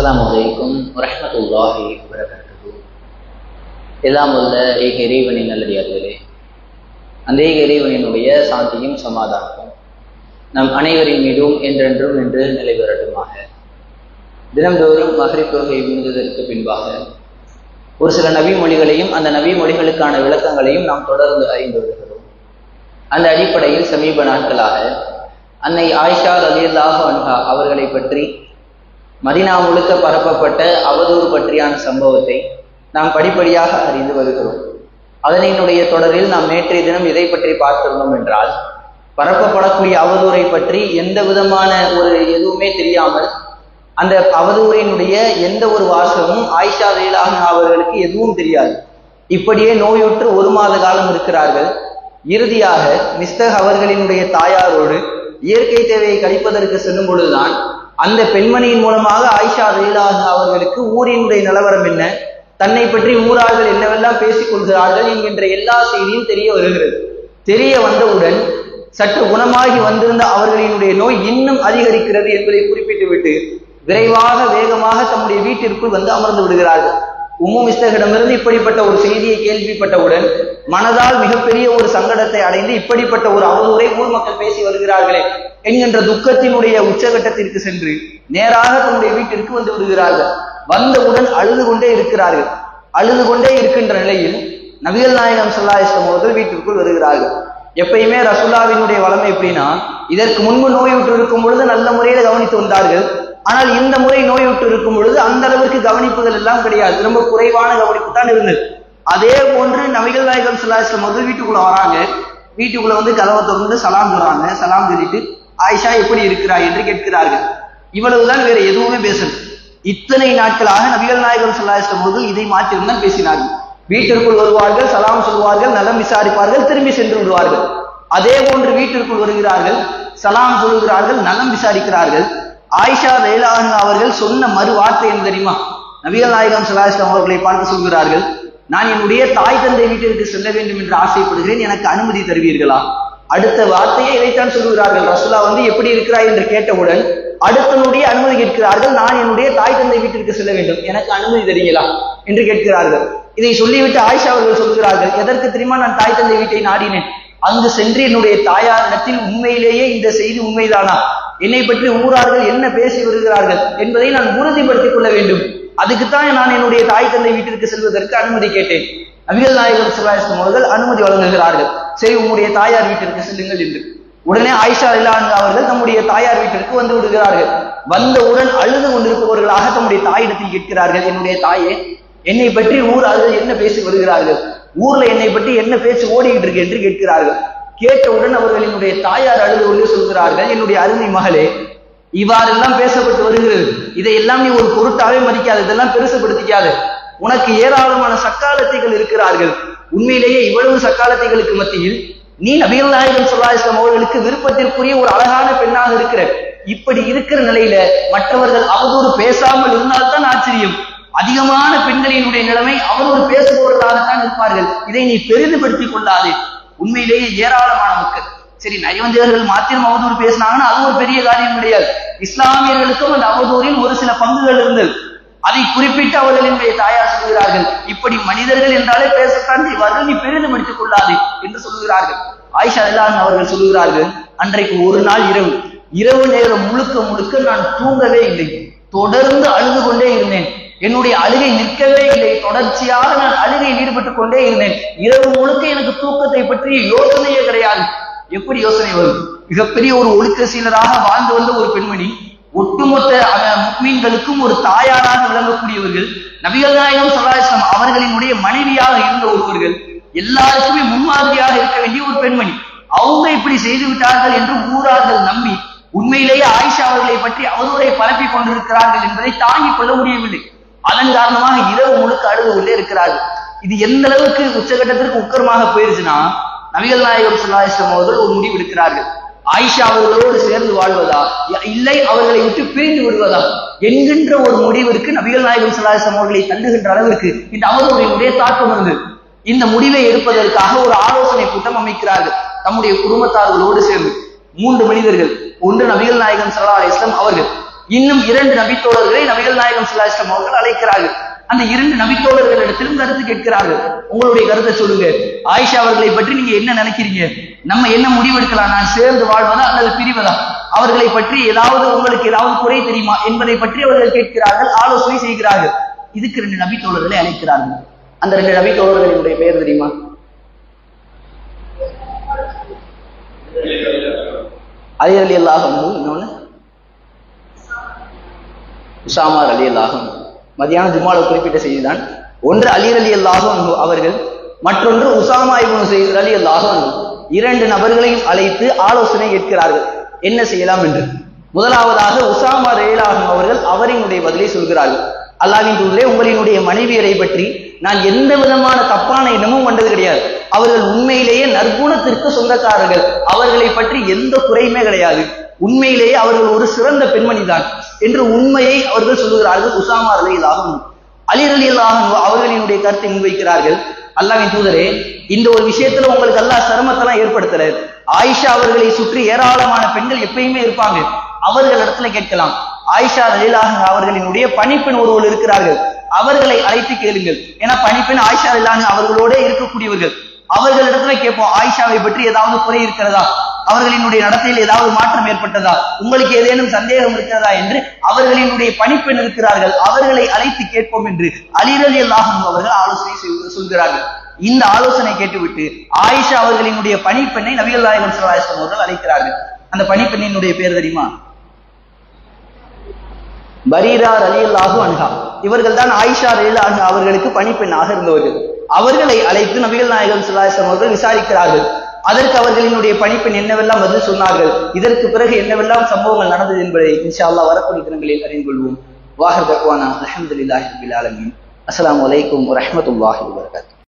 அஸ்லாம் வலைக்கும் வரமத்துல்லாஹி வரகாத்துஹு எல்லாம் உள்ள ஏக இறைவனின் நல்லடியார்களே அந்த ஏக இறைவனினுடைய சாந்தியும் சமாதானமும் நம் அனைவரின் மீதும் என்றென்றும் என்று நிலை பெறட்டுமாக. தினந்தோறும் மகரிப் தொகையை முடிந்ததற்கு பின்பாக ஒரு சில நவி மொழிகளையும் அந்த நவி மொழிகளுக்கான விளக்கங்களையும் நாம் தொடர்ந்து அறிந்து வருகிறோம். அந்த அடிப்படையில் சமீப நாட்களாக அன்னை ஆயிஷா ரலியல்லாஹு அவர்களை பற்றி மதினா முழுக்க பரப்பப்பட்ட அவதூறு பற்றியான சம்பவத்தை நாம் படிப்படியாக அறிந்து வருகிறோம். அதனினுடைய தொடரில் நாம் நேற்றைய தினம் இதை பற்றி பார்த்திருந்தோம் என்றால் பரப்பப்படக்கூடிய அவதூறை பற்றி எந்த விதமான ஒரு எதுவுமே தெரியாமல் அந்த அவதூறினுடைய எந்த ஒரு வாசகமும் ஆயிஷா ரயிலாக அவர்களுக்கு எதுவும் தெரியாது. இப்படியே நோயுற்று ஒரு மாத காலம் இருக்கிறார்கள். இறுதியாக மிஸ்தக் அவர்களினுடைய தாயாரோடு இயற்கை தேவையை கழிப்பதற்கு செல்லும் பொழுதுதான் அந்த பெண்மணியின் மூலமாக ஆயிஷா ரயிலாக அவர்களுக்கு ஊரினுடைய நிலவரம் என்ன? தன்னை பற்றி ஊரார்கள் என்னவெல்லாம் பேசிக் கொள்கிறார்கள் என்கின்ற எல்லா செய்தியும் தெரிய வருகிறது. தெரிய வந்தவுடன் சற்று குணமாகி வந்திருந்த அவர்களினுடைய நோய் இன்னும் அதிகரிக்கிறது என்பதை குறிப்பிட்டுவிட்டு விரைவாக வேகமாக தம்முடைய வீட்டிற்குள் வந்து அமர்ந்து விடுகிறார்கள். உம்மு மிஸ்தகிடமிருந்து இப்படிப்பட்ட ஒரு செய்தியை கேள்விப்பட்டவுடன் மனதால் மிகப்பெரிய ஒரு சங்கடத்தை அடைந்து இப்படிப்பட்ட ஒரு அவதூறை ஊர் மக்கள் பேசி வருகிறார்களே என்கின்ற துக்கத்தினுடைய உச்சகட்டத்திற்கு சென்று நேராக தன்னுடைய வீட்டிற்கு வந்து விடுகிறார்கள். வந்தவுடன் அழுது கொண்டே இருக்கிறார்கள். அழுது கொண்டே இருக்கின்ற நிலையில் நபிகள் நாயகம் சொல்லாயிஸ்லம் அவர்கள் வீட்டிற்குள் வருகிறார்கள். எப்பயுமே ரசுல்லாவினுடைய வளமை எப்படின்னா இதற்கு முன்பு நோயுற்று இருக்கும் பொழுது நல்ல முறையில கவனித்து வந்தார்கள். ஆனால் இந்த முறை நோயுற்று இருக்கும் பொழுது அந்த அளவிற்கு கவனிப்புகள் எல்லாம் கிடையாது. ரொம்ப குறைவான கவனிப்பு தான் இருந்தது. அதே போன்று நபிகள் நாயகம் சொல்லாஸ்லம் முதல் வீட்டுக்குள்ள வராங்க. வீட்டுக்குள்ள வந்து கதவை திறந்து சலாம் சொல்றாங்க சலாம் சொல்லிட்டு ஆயிஷா எப்படி இருக்கிறாய் என்று கேட்கிறார்கள். இவ்வளவுதான் வேற எதுவுமே பேசணும் இத்தனை நாட்களாக நபிகள் நாயகம் சொல்லாஸ்லம் போது இதை மாற்றிருந்தான் பேசினார்கள். வீட்டிற்குள் வருவார்கள் சலாம் சொல்வார்கள் நலம் விசாரிப்பார்கள் திரும்பி சென்று விடுவார்கள். அதே போன்று வீட்டிற்குள் வருகிறார்கள் சலாம் சொல்கிறார்கள் நலம் விசாரிக்கிறார்கள். ஆயிஷா ரயிலாக அவர்கள் சொன்ன மறு வார்த்தை என்ன தெரியுமா? நபிகள் நாயகம் சலாஹிஸ்லாம் அவர்களை பார்த்து சொல்கிறார்கள் நான் என்னுடைய தாய் தந்தை வீட்டிற்கு செல்ல வேண்டும் என்று ஆசைப்படுகிறேன் எனக்கு அனுமதி தருவீர்களா? அடுத்த வார்த்தையை இதைத்தான் சொல்கிறார்கள் ரசுல்லா வந்து எப்படி இருக்கிறாய்? என்று கேட்டவுடன் அடுத்தனுடைய அனுமதி கேட்கிறார்கள் நான் என்னுடைய தாய் தந்தை வீட்டிற்கு செல்ல வேண்டும் எனக்கு அனுமதி தருகிறா என்று கேட்கிறார்கள். இதை சொல்லிவிட்டு ஆயிஷா அவர்கள் சொல்கிறார்கள் எதற்கு தெரியுமா நான் தாய் தந்தை வீட்டை நாடினேன்? அங்கு சென்று என்னுடைய தாயாரிடத்தில் உண்மையிலேயே இந்த செய்தி உண்மைதானா? என்னை பற்றி ஊரார்கள் என்ன பேசி வருகிறார்கள் என்பதை நான் உறுதிப்படுத்திக் கொள்ள வேண்டும். அதுக்குத்தான் நான் என்னுடைய தாய் தந்தை வீட்டிற்கு செல்வதற்கு அனுமதி கேட்டேன். நபிகள் நாயகர் சுல்லாஸ்லம் அவர்கள் அனுமதி வழங்குகிறார்கள். சரி உங்களுடைய தாயார் வீட்டிற்கு செல்லுங்கள் என்று. உடனே ஆயிஷா இல்லாங்க அவர்கள் தம்முடைய தாயார் வீட்டிற்கு வந்து விடுகிறார்கள். வந்தவுடன் அழுது கொண்டிருப்பவர்களாக தம்முடைய தாயிடத்தில் கேட்கிறார்கள் என்னுடைய தாயே என்னை பற்றி ஊர் ஊரார்கள் என்ன பேசி வருகிறார்கள் ஊர்ல என்னை பற்றி என்ன பேச்சு ஓடிக்கிட்டு இருக்கு என்று கேட்கிறார்கள். கேட்டவுடன் அவர்களினுடைய தாயார் அழுது கொண்டு சொல்கிறார்கள் என்னுடைய அருமை மகளே இவ்வாறெல்லாம் பேசப்பட்டு வருகிறது. இதையெல்லாம் நீ ஒரு பொருட்டாவே மதிக்காது இதெல்லாம் பெருசுபடுத்திக்காது உனக்கு ஏராளமான சக்காலத்தைகள் இருக்கிறார்கள். உண்மையிலேயே இவ்வளவு சக்காலத்தைகளுக்கு மத்தியில் நீ நபிகள் நாயகம் சொல்லாஸ்லாம் அவர்களுக்கு விருப்பத்திற்குரிய ஒரு அழகான பெண்ணாக இருக்கிற இப்படி இருக்கிற நிலையில மற்றவர்கள் அவதூறு பேசாமல் இருந்தால்தான் ஆச்சரியம். அதிகமான பெண்களினுடைய நிலைமை அவரோடு பேசுபவர்களாகத்தான் இருப்பார்கள். இதை நீ பெரிதுபடுத்திக் கொள்ளாது. உண்மையிலேயே ஏராளமான மக்கள். சரி நயவஞ்சகர்கள் மாத்திரம் அவதூறு பேசினாங்கன்னா அது ஒரு பெரிய காரியம் கிடையாது. இஸ்லாமியர்களுக்கும் அந்த அவதூறில் ஒரு சில பங்குகள் இருந்தது. அதை குறிப்பிட்டு அவர்களினுடைய தாயார் சொல்கிறார்கள். இப்படி மனிதர்கள் என்றாலே பேசத்தான் செய்வார்கள். நீ பெரிதுபடுத்திக் கொள்ளாது என்று சொல்கிறார்கள். ஆயிஷா அல்லான் அவர்கள் சொல்கிறார்கள் அன்றைக்கு ஒரு நாள் இரவு. இரவு நேரம் முழுக்க முழுக்க நான் தூங்கவே இல்லை. தொடர்ந்து அழுது கொண்டே இருந்தேன். என்னுடைய அழுகை நிற்கவே இல்லை. தொடர்ச்சியாக நான் அழுகையில் ஈடுபட்டுக் கொண்டே இருந்தேன். இரவு முழுக்க எனக்கு தூக்கத்தை பற்றிய யோசனையே கிடையாது. எப்படி யோசனை வரும்? மிகப்பெரிய ஒரு ஒழுக்கசீலராக வாழ்ந்து வந்த ஒரு பெண்மணி ஒட்டுமொத்த மீன்களுக்கும் ஒரு தாயாராக விளங்கக்கூடியவர்கள் நபிகள் நாயகம் சல்லாஸ்லாம் அவர்களினுடைய மனைவியாக இருந்த ஒருவர்கள் எல்லாருக்குமே முன்மாதிரியாக இருக்க வேண்டிய ஒரு பெண்மணி. அவங்க இப்படி செய்து விட்டார்கள் என்று ஊரார்கள் நம்பி உண்மையிலேயே ஆயிஷா அவர்களை பற்றி அவதூறை பரப்பி கொண்டிருக்கிறார்கள் என்பதை தாங்கிக் கொள்ள முடியவில்லை. அதன் காரணமாக இரவு முழுக்க அழுது கொண்டே இருக்கிறார்கள். இது எந்த அளவுக்கு உச்சகட்டத்திற்கு உக்கரமாக போயிருச்சுன்னா நபிகள் நாயகம் சுல்லாஸ்லம் அவர்கள் ஒரு முடிவு எடுக்கிறார்கள். ஆயிஷா அவர்களோடு சேர்ந்து வாழ்வதா? இல்லை அவர்களை விட்டு பிரிந்து விடுவதா? என்கின்ற ஒரு முடிவிற்கு நபிகள் நாயகம் சுல்லாஸ்லம் அவர்களை தள்ளுகின்ற அளவிற்கு இந்த அவர்களுடைய தாக்கம் இருந்தது. இந்த முடிவை எடுப்பதற்காக ஒரு ஆலோசனை கூட்டம் அமைக்கிறார்கள் தம்முடைய குடும்பத்தார்களோடு சேர்ந்து. மூன்று மனிதர்கள் ஒன்று நபிகள் நாயகம் சல்லா இஸ்லாம் அவர்கள். இன்னும் இரண்டு நபித்தோழர்களை நபிகள் நாயகம் சுல்லாஸ்லம் அவர்கள் அழைக்கிறார்கள். அந்த இரண்டு நபித்தோழர்களிடத்திலும் கருத்து கேட்கிறார்கள். உங்களுடைய கருத்தை சொல்லுங்க. ஆயிஷா அவர்களை பற்றி நீங்க என்ன நினைக்கிறீங்க? நம்ம என்ன முடிவெடுக்கலாம்? நான் சேர்ந்து வாழ்வதா அல்லது பிரிவதா? அவர்களை பற்றி ஏதாவது உங்களுக்கு ஏதாவது குறை தெரியுமா? என்பதை பற்றி அவர்கள் கேட்கிறார்கள் ஆலோசனை செய்கிறார்கள். இதுக்கு ரெண்டு நபித்தோழர்களை அழைக்கிறார்கள். அந்த ரெண்டு நபித்தோழர்களினுடைய பெயர் தெரியுமா? அலி அலி அல்லாஹ் இன்னொன்னு? உசாமார் அலி அல்லாஹும் மதியான ஜுமால குறிப்பிட்ட செய்திதான். ஒன்று அலி அலி அல்லாஹும் அவர்கள் மற்றொன்று உசாமா இவன் செய்து அலி அல்லாஹும் இரண்டு நபர்களையும் அழைத்து ஆலோசனை கேட்கிறார்கள். என்ன செய்யலாம் என்று. முதலாவதாக உசாமா ரயிலாகும் அவர்கள் அவரினுடைய பதிலை சொல்கிறார்கள். அல்லாவின் தூதரே உங்களினுடைய மனைவியரை பற்றி நான் எந்த விதமான தப்பான எண்ணமும் வந்தது கிடையாது. அவர்கள் உண்மையிலேயே நற்குணத்திற்கு சொந்தக்காரர்கள். அவர்களை பற்றி எந்த குறையுமே கிடையாது. உண்மையிலேயே அவர்கள் ஒரு சிறந்த பெண்மணி தான் என்று உண்மையை அவர்கள் சொல்லுகிறார்கள் உசாமா அலிலாகும் அலி அலிலாகும் அவர்களினுடைய கருத்தை முன்வைக்கிறார்கள். அல்லாவின் தூதரே இந்த ஒரு விஷயத்துல உங்களுக்கு அல்லா சிரமத்தெல்லாம் ஏற்படுத்தல. ஆயிஷா அவர்களை சுற்றி ஏராளமான பெண்கள் எப்பயுமே இருப்பாங்க. அவர்கள் இடத்துல கேட்கலாம். ஆயிஷா அலிலாக அவர்களினுடைய பணிப்பெண் ஒருவர் இருக்கிறார்கள். அவர்களை அழைத்து கேளுங்கள். ஏன்னா பணிப்பெண் ஆயிஷா அலிலாக அவர்களோட இருக்கக்கூடியவர்கள். அவர்களிடத்துல கேட்போம் ஆயிஷாவை பற்றி ஏதாவது குறை இருக்கிறதா? அவர்களினுடைய நடத்தையில் ஏதாவது மாற்றம் ஏற்பட்டதா? உங்களுக்கு ஏதேனும் சந்தேகம் இருக்கிறதா என்று அவர்களினுடைய பணிப்பெண் இருக்கிறார்கள். அவர்களை அழைத்து கேட்போம் என்று அலிரலி அல்லாஹும் அவர்கள் ஆலோசனை சொல்கிறார்கள். இந்த ஆலோசனை கேட்டுவிட்டு ஆயிஷா அவர்களினுடைய பணிப்பெண்ணை நபிகள் நாயகம் சல்லாஹம் அவர்கள் அழைக்கிறார்கள். அந்த பணிப்பெண்ணினுடைய பேர் தெரியுமா? பரீரா ரலியல்லாஹு அன்ஹா. இவர்கள் தான் ஆயிஷா ரலியல்லாஹு அவர்களுக்கு பணிப்பெண்ணாக இருந்தவர்கள். அவர்களை அழைத்து நபிகள் நாயகம் சுல்லாசம் அவர்கள் விசாரிக்கிறார்கள். அதற்கு அவர்களினுடைய பணிப்பெண் என்னவெல்லாம் பதில் சொன்னார்கள். இதற்கு பிறகு என்னவெல்லாம் சம்பவங்கள் நடந்தது என்பதை இன்ஷா அல்லா வரக்கூடிய தினங்களில் அறிந்து கொள்வோம். வாஹர் தக்வானா அலமதுல்லாஹி அஸ்லாம் வலைக்கம் வரமத்துல்லாஹி வரகாத்து